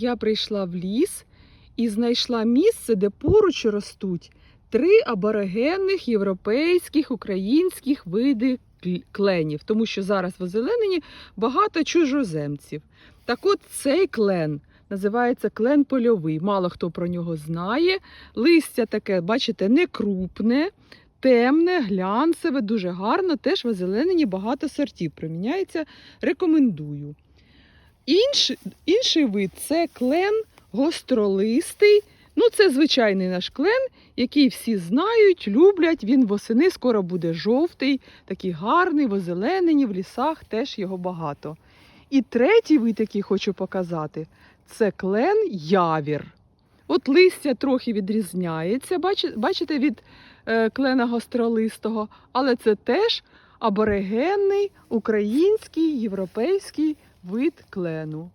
Я прийшла в ліс і знайшла місце, де поруч ростуть три аборигенних європейських українських види кленів, тому що зараз в озелененні багато чужоземців. Так от цей клен називається клен польовий. Мало хто про нього знає. Листя таке, бачите, не крупне, темне, глянцеве, дуже гарно. Теж в озелененні багато сортів приміняється. Рекомендую. Інший, інший вид це клен гостролистий. Ну, це звичайний наш клен, який всі знають, люблять. Він восени скоро буде жовтий, такий гарний, в озелененні, в лісах теж його багато. І третій вид, який хочу показати, це клен явір. От листя трохи відрізняється, бачите, від е, клена гостролистого, але це теж аборигенний український європейський вид клену.